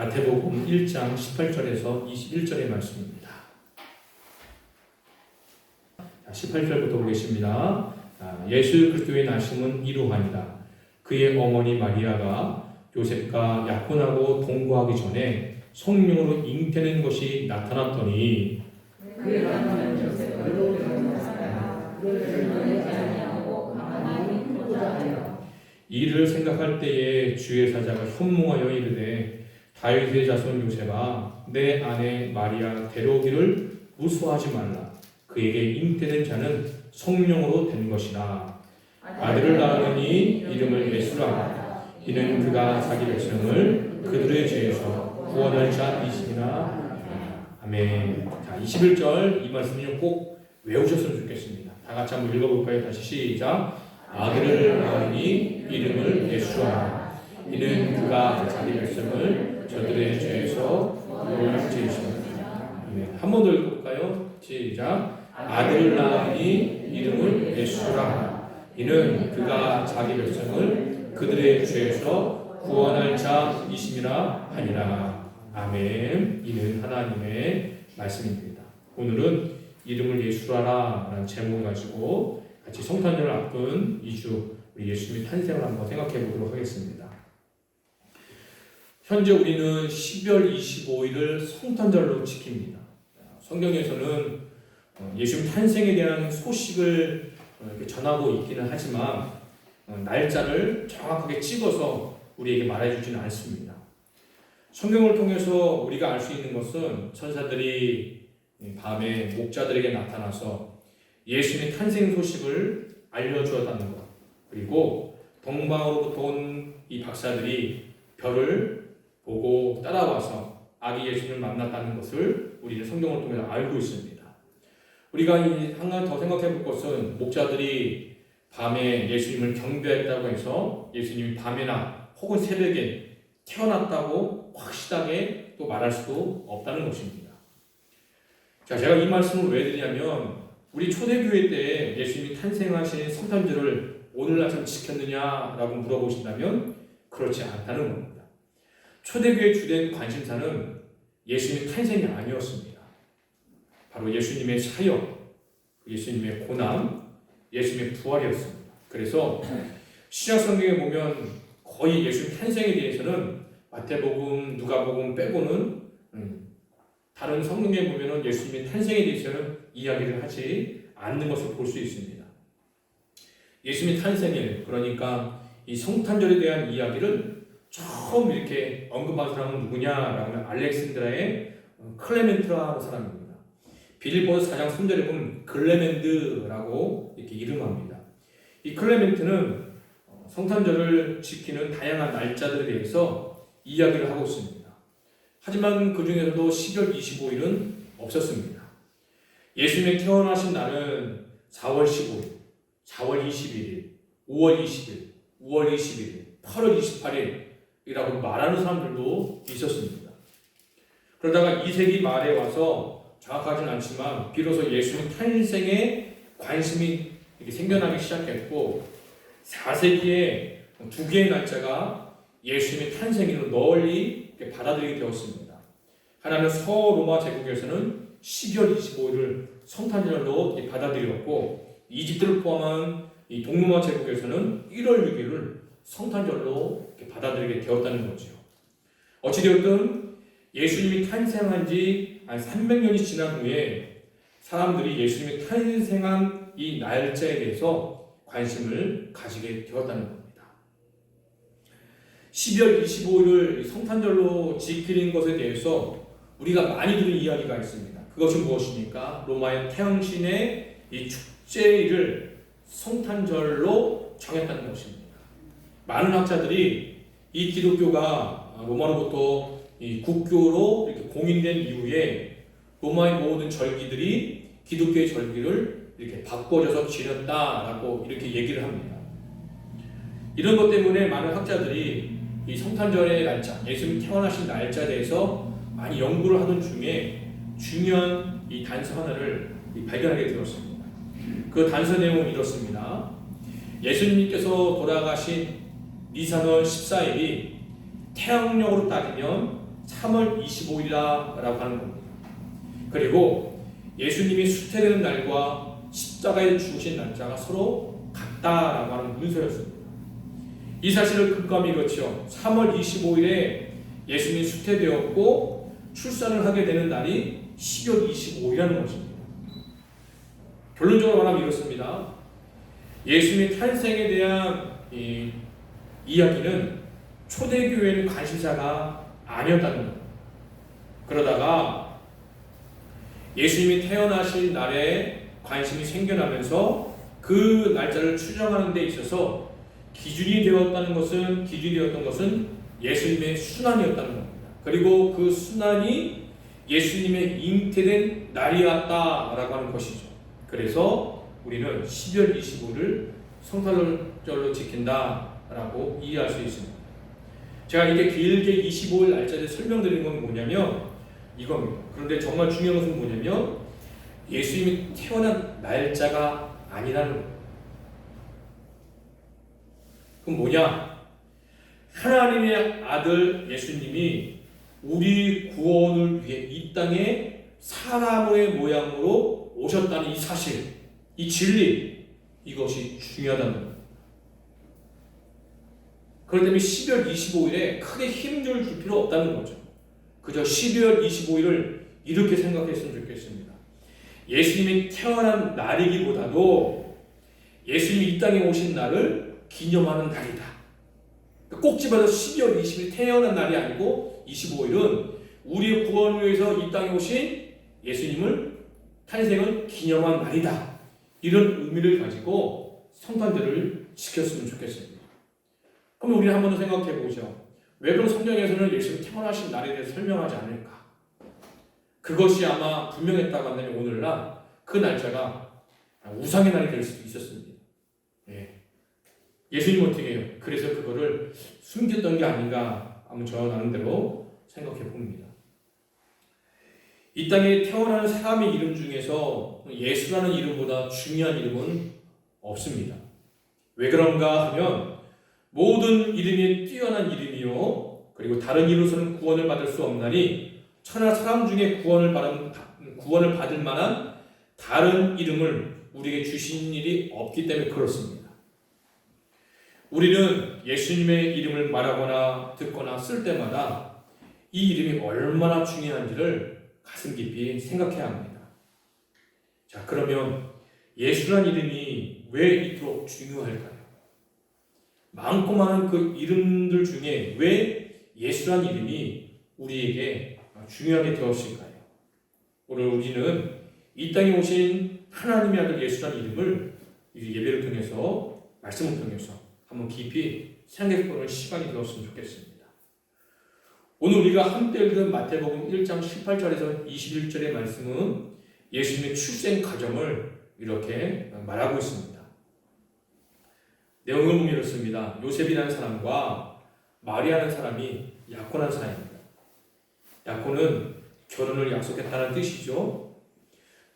마태복음 1장 18절에서 21절의 말씀입니다. 자, 18절부터 보겠습니다. 자, 예수 그리스도의 나심은 이루하니라. 그의 어머니 마리아가 요셉과 약혼하고 동거하기 전에 성령으로 잉태된 것이 나타났더니 이를 생각할 때에 주의 사자가 현몽하여 이르되 다윗의 자손 요셉아 내 아내 마리아 데려오기를 무수하지 말라. 그에게 잉태된 자는 성령으로 된 것이라 아들을 낳으니 이름을 예수라. 이는 그가 자기 백성을 그들의 죄에서 구원할 자이시니라. 아멘. 자 21절 이 말씀을 꼭 외우셨으면 좋겠습니다. 다 같이 한번 읽어볼까요? 다시 시작. 아들을 낳으니 이름을 예수라. 이는 그가 자기 백성을 저들의 죄에서 구원할 자이시니라 아멘 한번 더 읽어볼까요 시작 아들을 낳으니 이름을 예수라 이는 그가 자기 백성을 그들의 죄에서 구원할 자이심이라 하니라. 아멘. 이는 하나님의 말씀입니다. 오늘은 이름을 예수라라 라는 제목을 가지고 같이 성탄절을 앞둔 2주 우리 예수님의 탄생을 한번 생각해 보도록 하겠습니다. 현재 우리는 12월 25일을 성탄절로 지킵니다. 성경에서는 어, 예수님 탄생에 대한 소식을 어, 전하고 있기는 하지만 어, 날짜를 정확하게 찍어서 우리에게 말해주지는 않습니다. 성경을 통해서 우리가 알 수 있는 것은 천사들이 밤에 목자들에게 나타나서 예수님의 탄생 소식을 알려주었다는 것 그리고 동방으로부터 온 이 박사들이 별을 보고 따라와서 아기 예수님을 만났다는 것을 우리는 성경을 통해서 알고 있습니다. 우리가 하나 더 생각해 볼 것은 목자들이 밤에 예수님을 경배했다고 해서 예수님이 밤에나 혹은 새벽에 태어났다고 확실하게 또 말할 수도 없다는 것입니다. 자, 제가 이 말씀을 왜 드리냐면 우리 초대교회 때 예수님이 탄생하신 성탄절을 오늘 아침 지켰느냐라고 물어보신다면 그렇지 않다는 겁니다. 초대교회 주된 관심사는 예수님의 탄생이 아니었습니다. 바로 예수님의 사역, 예수님의 고난, 예수님의 부활이었습니다. 그래서 신약 성경에 보면 거의 예수님 탄생에 대해서는 마태복음, 누가복음 빼고는 음, 다른 성경에 보면은 예수님의 탄생에 대해서는 이야기를 하지 않는 것을 볼 수 있습니다. 예수님의 탄생일 그러니까 이 성탄절에 대한 이야기를 처음 이렇게 언급한 사람은 누구냐라고 하면 알렉산드라의 어, 클레멘트라는 사람입니다. 빌보스 4장 3절에 보면 글레멘드라고 이렇게 이름합니다. 이 클레멘트는 어, 성탄절을 지키는 다양한 날짜들에 대해서 이야기를 하고 있습니다. 하지만 그 중에서도 10월 25일은 없었습니다. 예수님의 태어나신 날은 4월 15일, 4월 21일, 5월 20일, 5월 21일, 8월 28일 이라고 말하는 사람들도 있었습니다. 그러다가 2세기 말에 와서 정확하지는 않지만 비로소 예수님 탄생에 관심이 생겨나기 시작했고 4세기에 두 개의 날짜가 예수님의 탄생일로 널리 받아들이게 되었습니다. 하나는 서로마 제국에서는 12월 25일을 성탄절로 받아들였고 이집트를 포함한 이 동로마 제국에서는 1월 6일을 성탄절로 받아들이게 되었다는 거죠. 어찌되었든 예수님이 탄생한 지 한 300년이 지난 후에 사람들이 예수님이 탄생한 이 날짜에 대해서 관심을 가지게 되었다는 겁니다. 12월 25일을 성탄절로 지키는 것에 대해서 우리가 많이 들은 이야기가 있습니다. 그것이 무엇입니까? 로마의 태양신의 이 축제일을 성탄절로 정했다는 것입니다. 많은 학자들이 이 기독교가 로마로부터 이 국교로 이렇게 공인된 이후에 로마의 모든 절기들이 기독교의 절기를 이렇게 바꿔줘서 지녔다라고 이렇게 얘기를 합니다. 이런 것 때문에 많은 학자들이 이 성탄절의 날짜, 예수님 태어나신 날짜에 대해서 많이 연구를 하던 중에 중요한 이 단서 하나를 발견하게 되었습니다. 그 단서 내용은 이렇습니다. 예수님께서 돌아가신 니산월 14일이 태양력으로 따지면 3월 25일이라고 하는 겁니다. 그리고 예수님이 수태되는 날과 십자가에 죽으신 날짜가 서로 같다라고 하는 문서였습니다. 이 사실을 급감히 그렇죠. 3월 25일에 예수님이 수태되었고 출산을 하게 되는 날이 10월 25일이라는 것입니다. 결론적으로 말하면 이렇습니다. 예수님의 탄생에 대한 이 이야기는 초대교회는 관심사가 아니었다는 겁니다. 그러다가 예수님이 태어나신 날에 관심이 생겨나면서 그 날짜를 추정하는 데 있어서 기준이 되었다는 것은 기준이 되었던 것은 예수님의 순환이었다는 겁니다. 그리고 그 순환이 예수님의 잉태된 날이었다라고 하는 것이죠. 그래서 우리는 12월 25일을 성탄절로 지킨다 라고 이해할 수 있습니다. 제가 이게 길게 25일 날짜를 설명드리는 건 뭐냐면 이겁니다. 그런데 정말 중요한 것은 뭐냐면 예수님이 태어난 날짜가 아니라는. 그럼 뭐냐? 하나님의 아들 예수님이 우리 구원을 위해 이 땅에 사람의 모양으로 오셨다는 이 사실, 이 진리, 이것이 중요하다는 겁니다. 그렇기 때문에 12월 25일에 크게 힘줄 줄 필요 없다는 거죠. 그저 12월 25일을 이렇게 생각했으면 좋겠습니다. 예수님이 태어난 날이기보다도 예수님이 이 땅에 오신 날을 기념하는 날이다. 꼭 집어서 12월 20일 태어난 날이 아니고 25일은 우리의 구원을 위해서 이 땅에 오신 예수님을 탄생을 기념한 날이다. 이런 의미를 가지고 성탄절을 지켰으면 좋겠습니다. 그럼 우리 한번 더 생각해 보죠. 왜 그럼 성경에서는 예수님 태어나신 날에 대해서 설명하지 않을까? 그것이 아마 분명했다고 한다면 오늘날 그 날짜가 우상의 날이 될 수도 있었습니다. 예. 예수님 어떻게 해요? 그래서 그거를 숨겼던 게 아닌가 한번 저 나름대로 생각해 봅니다. 이 땅에 태어나는 사람의 이름 중에서 예수라는 이름보다 중요한 이름은 없습니다. 왜 그런가 하면 모든 이름이 뛰어난 이름이요. 그리고 다른 이로서는 구원을 받을 수 없나니 천하 사람 중에 구원을 받은 구원을 받을 만한 다른 이름을 우리에게 주신 일이 없기 때문에 그렇습니다. 우리는 예수님의 이름을 말하거나 듣거나 쓸 때마다 이 이름이 얼마나 중요한지를 가슴 깊이 생각해야 합니다. 자, 그러면 예수란 이름이 왜 이토록 중요할까요? 많고 많은 그 이름들 중에 왜 예수란 이름이 우리에게 중요하게 되었을까요? 오늘 우리는 이 땅에 오신 하나님의 아들 예수란 이름을 이 예배를 통해서 말씀을 통해서 한번 깊이 생각해 보는 시간이 되었으면 좋겠습니다. 오늘 우리가 함께 읽은 마태복음 1장 18절에서 21절의 말씀은 예수님의 출생 과정을 이렇게 말하고 있습니다. 내용을 보면 이렇습니다. 요셉이라는 사람과 마리아라는 사람이 약혼한 사람입니다. 약혼은 결혼을 약속했다는 뜻이죠.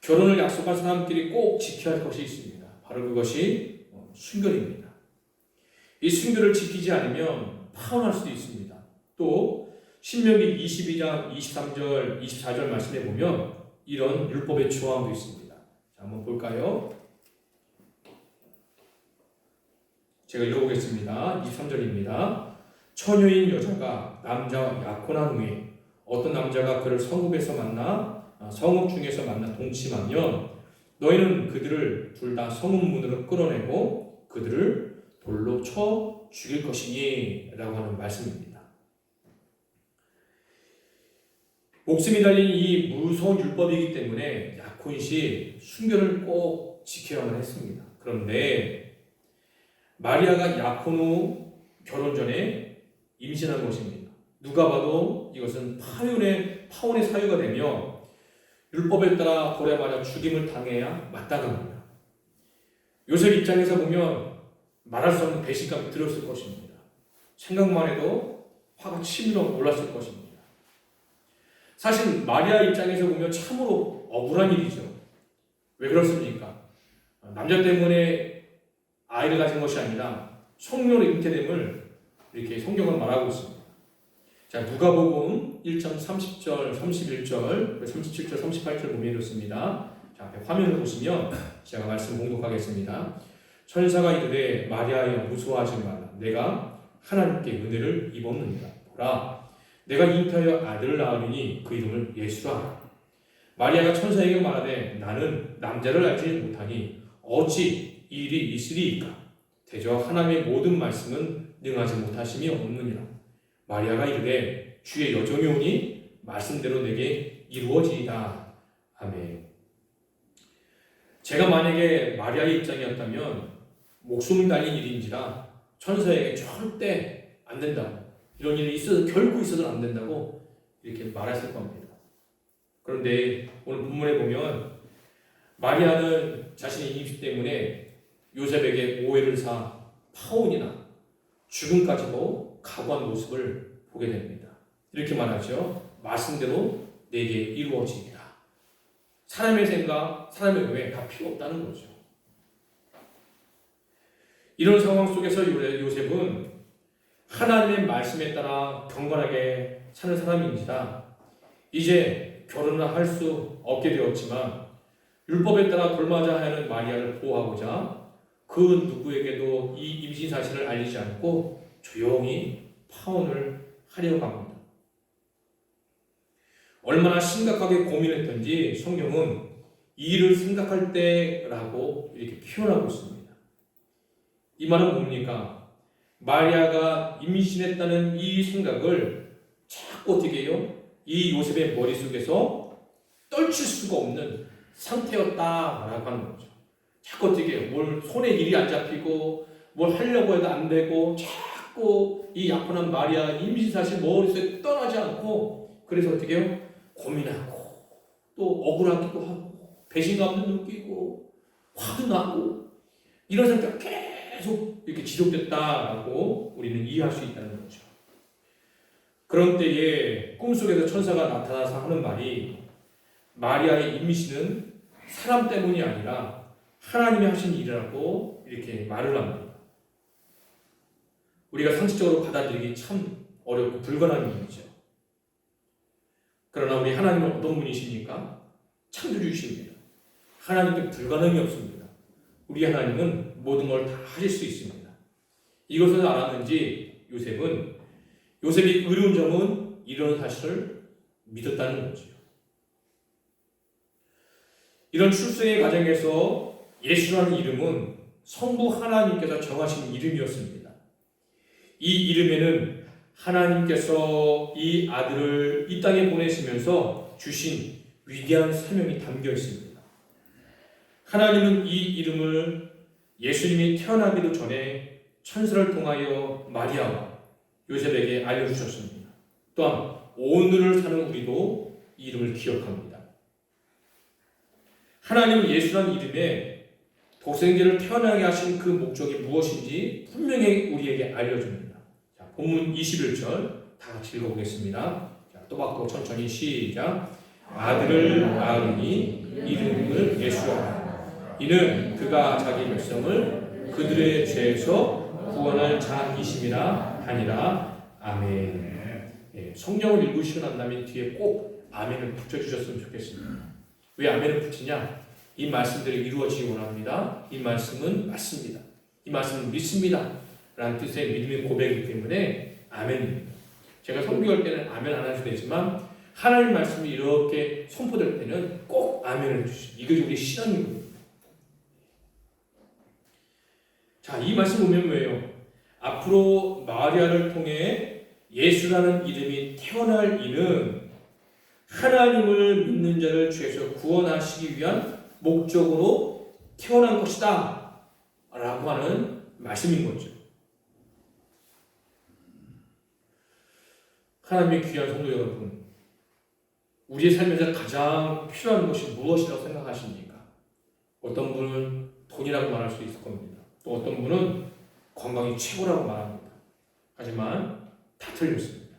결혼을 약속한 사람끼리 꼭 지켜야 할 것이 있습니다. 바로 그것이 순결입니다. 이 순결을 지키지 않으면 파혼할 수도 있습니다. 또 신명기 22장 23절 24절 말씀에 보면 이런 율법의 조항도 있습니다. 자, 한번 볼까요? 제가 읽어보겠습니다. 23절입니다. 처녀인 여자가 남자와 약혼한 후에 어떤 남자가 그를 성읍에서 만나 아, 성읍 중에서 만나 동침하면 너희는 그들을 둘 다 성읍 문으로 끌어내고 그들을 돌로 쳐 죽일 것이니 라고 하는 말씀입니다. 목숨이 달린 이 무서운 율법이기 때문에 약혼 시 순결을 꼭 지켜야만 했습니다. 그런데 마리아가 약혼 후 결혼 전에 임신한 것입니다. 누가 봐도 이것은 파혼의 파혼의 사유가 되며 율법에 따라 돌에 맞아 죽임을 당해야 마땅합니다. 요셉 입장에서 보면 말할 수 없는 배신감이 들었을 것입니다. 생각만 해도 화가 치밀어 올랐을 것입니다. 사실 마리아 입장에서 보면 참으로 억울한 일이죠. 왜 그렇습니까? 남자 때문에 아이를 가진 것이 아니라 성령의 잉태됨을 이렇게 성경은 말하고 있습니다. 자, 누가복음 1장 30절, 31절, 37절, 38절 보면 이렇습니다. 자, 앞에 화면을 보시면 제가 말씀 공독하겠습니다. 천사가 이르되 마리아여 무서워하지 말라. 내가 하나님께 은혜를 입었느니라. 보라, 내가 잉태하여 아들을 낳으니 그 이름을 예수라. 마리아가 천사에게 말하되 나는 남자를 알지 못하니 어찌 이 일이 있으리이까? 대저 하나님의 모든 말씀은 능하지 못하심이 없느니라. 마리아가 이르되 주의 여종이 오니 말씀대로 내게 이루어지이다. 아멘. 제가 만약에 마리아의 입장이었다면 목숨을 달린 일인지라 천사에게 절대 안 된다고 이런 일이 있어도 결코 있어도 안 된다고 이렇게 말했을 겁니다. 그런데 오늘 본문에 보면 마리아는 자신의 임신 때문에 요셉에게 오해를 사 파혼이나 죽음까지도 각오한 모습을 보게 됩니다. 이렇게 말하죠. 말씀대로 내게 이루어지리라. 사람의 생각, 사람의 오해 다 필요 없다는 거죠. 이런 상황 속에서 요- 요셉은 하나님의 말씀에 따라 경건하게 사는 사람인지라 이제 결혼을 할 수 없게 되었지만 율법에 따라 돌맞아 하는 마리아를 보호하고자 그 누구에게도 이 임신 사실을 알리지 않고 조용히 파혼을 하려고 합니다. 얼마나 심각하게 고민했던지 성경은 이 일을 생각할 때라고 이렇게 표현하고 있습니다. 이 말은 뭡니까? 마리아가 임신했다는 이 생각을 자꾸 어떻게 해요? 이 요셉의 머릿속에서 떨칠 수가 없는 상태였다라고 하는 거죠. 자꾸 어떻게? 뭘 손에 일이 안 잡히고 뭘 하려고 해도 안 되고 자꾸 이 약혼한 마리아 임신 사실 머릿속에 떠나지 않고 그래서 어떻게 해요? 고민하고 또 억울하기도 하고 배신감도 느끼고 화도 나고 이런 상태가 계속 이렇게 지속됐다라고 우리는 이해할 수 있다는 거죠. 그런 때에 꿈속에서 천사가 나타나서 하는 말이 마리아의 임신은 사람 때문이 아니라 하나님이 하신 일이라고 이렇게 말을 합니다. 우리가 상식적으로 받아들이기 참 어렵고 불가능한 일이죠. 그러나 우리 하나님은 어떤 분이십니까? 창조주이십니다. 하나님께 불가능이 없습니다. 우리 하나님은 모든 걸 다 하실 수 있습니다. 이것을 알았는지 요셉은 요셉이 의로운 점은 이런 사실을 믿었다는 거죠. 이런 출생의 과정에서 예수라는 이름은 성부 하나님께서 정하신 이름이었습니다. 이 이름에는 하나님께서 이 아들을 이 땅에 보내시면서 주신 위대한 사명이 담겨 있습니다. 하나님은 이 이름을 예수님이 태어나기도 전에 천사를 통하여 마리아와 요셉에게 알려주셨습니다. 또한 오늘을 사는 우리도 이 이름을 기억합니다. 하나님은 예수라는 이름에 독생자를 태어나게 하신 그 목적이 무엇인지 분명히 우리에게 알려줍니다. 자, 본문 21절 다 같이 읽어보겠습니다. 자, 또박또 천천히 시작. 아들을 낳으니 이름을 예수라. 이는 그가 자기 백성을 그들의 죄에서 구원할 자이심이라 하니라. 아멘. 예, 성경을 읽으시고 난 다음에 뒤에 꼭 아멘을 붙여주셨으면 좋겠습니다. 왜 아멘을 붙이냐? 이 말씀들이 이루어지기 원합니다. 이 말씀은 맞습니다. 이 말씀은 믿습니다. 라는 뜻의 믿음의 고백이기 때문에 아멘입니다. 제가 성교할 때는 아멘 안 하셔도 되지만 하나님 말씀이 이렇게 선포될 때는 꼭 아멘을 주시죠. 이게 우리 신앙입니다. 자, 이 말씀 보면 뭐예요? 앞으로 마리아를 통해 예수라는 이름이 태어날 이는 하나님을 믿는 자를 죄에서 구원하시기 위한 목적으로 태어난 것이다. 라고 하는 말씀인 거죠. 하나님의 귀한 성도 여러분, 우리의 삶에서 가장 필요한 것이 무엇이라고 생각하십니까? 어떤 분은 돈이라고 말할 수 있을 겁니다. 또 어떤 분은 건강이 최고라고 말합니다. 하지만 다 틀렸습니다.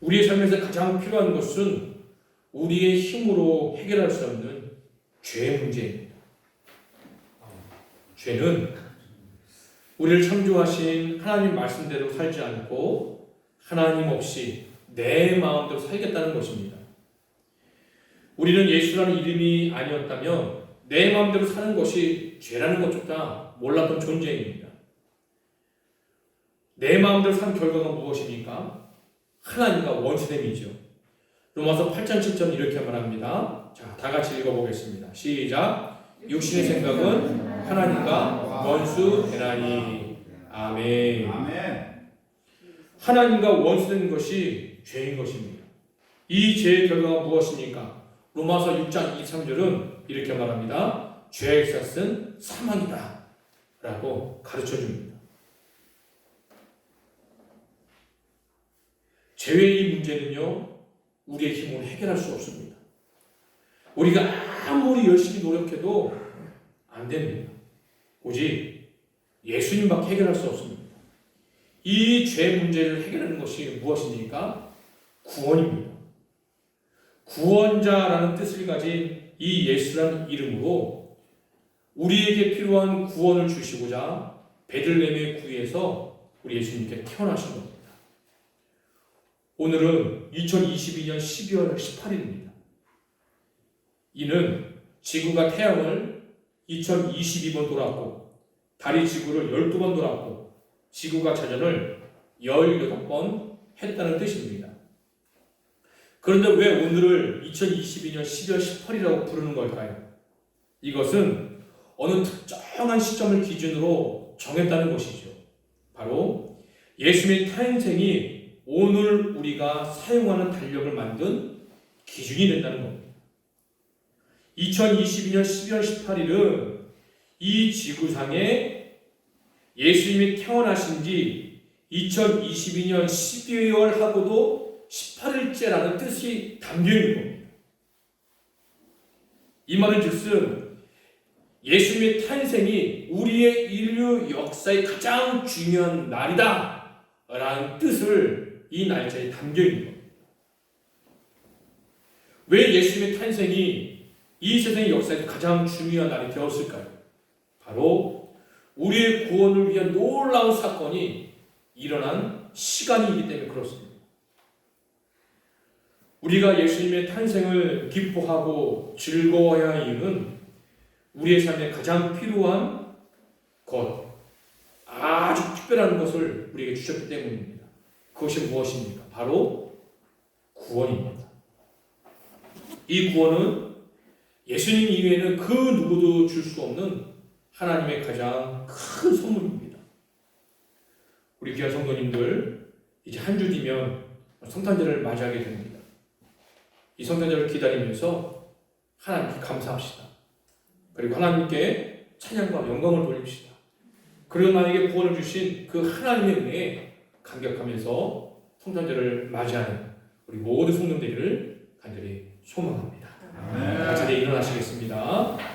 우리의 삶에서 가장 필요한 것은 우리의 힘으로 해결할 수 없는 죄 문제입니다. 죄는 우리를 창조하신 하나님 말씀대로 살지 않고 하나님 없이 내 마음대로 살겠다는 것입니다. 우리는 예수라는 이름이 아니었다면 내 마음대로 사는 것이 죄라는 것조차 몰랐던 존재입니다. 내 마음대로 산 결과가 무엇입니까? 하나님과 원수됨이죠. 로마서 8장 7절 이렇게 말합니다. 자, 다 같이 읽어보겠습니다. 시작. 육신의 생각은 하나님과 원수 되나니. 아멘. 하나님과 원수된 것이 죄인 것입니다. 이 죄의 결과가 무엇입니까? 로마서 6장 23절은 이렇게 말합니다. 죄의 샷은 사망이다. 라고 가르쳐 줍니다. 죄의 이 문제는요, 우리의 힘으로 해결할 수 없습니다. 우리가 아무리 열심히 노력해도 안 됩니다. 오직 예수님밖에 해결할 수 없습니다. 이 죄 문제를 해결하는 것이 무엇입니까? 구원입니다. 구원자라는 뜻을 가진 이 예수라는 이름으로 우리에게 필요한 구원을 주시고자 베들레헴의 구에서 우리 예수님께 태어나신 겁니다. 오늘은 2022년 12월 18일입니다. 이는 지구가 태양을 2022번 돌았고 달이 지구를 12번 돌았고 지구가 자전을 18번 했다는 뜻입니다. 그런데 왜 오늘을 2022년 12월 18일이라고 부르는 걸까요? 이것은 어느 특정한 시점을 기준으로 정했다는 것이죠. 바로 예수님의 탄생이 오늘 우리가 사용하는 달력을 만든 기준이 된다는 겁니다. 2022년 12월 18일은 이 지구상에 예수님이 태어나신 지 2022년 12월 하고도 18일째라는 뜻이 담겨 있는 겁니다. 이 말은 즉슨 예수님의 탄생이 우리의 인류 역사의 가장 중요한 날이다 라는 뜻을 이 날짜에 담겨 있는 겁니다. 왜 예수님의 탄생이 이 세상의 역사에서 가장 중요한 날이 되었을까요? 바로 우리의 구원을 위한 놀라운 사건이 일어난 시간이기 때문에 그렇습니다. 우리가 예수님의 탄생을 기뻐하고 즐거워해야 할 이유는 우리의 삶에 가장 필요한 것, 아주 특별한 것을 우리에게 주셨기 때문입니다. 그것이 무엇입니까? 바로 구원입니다. 이 구원은 예수님 이외에는 그 누구도 줄 수 없는 하나님의 가장 큰 선물입니다. 우리 귀한 성도님들 이제 한 주 뒤면 성탄절을 맞이하게 됩니다. 이 성탄절을 기다리면서 하나님께 감사합시다. 그리고 하나님께 찬양과 영광을 돌립시다. 그리고 나에게 구원을 주신 그 하나님의 은혜에 감격하면서 성탄절을 맞이하는 우리 모든 성도들을 간절히 소망합니다. 자리에 일어나시겠습니다.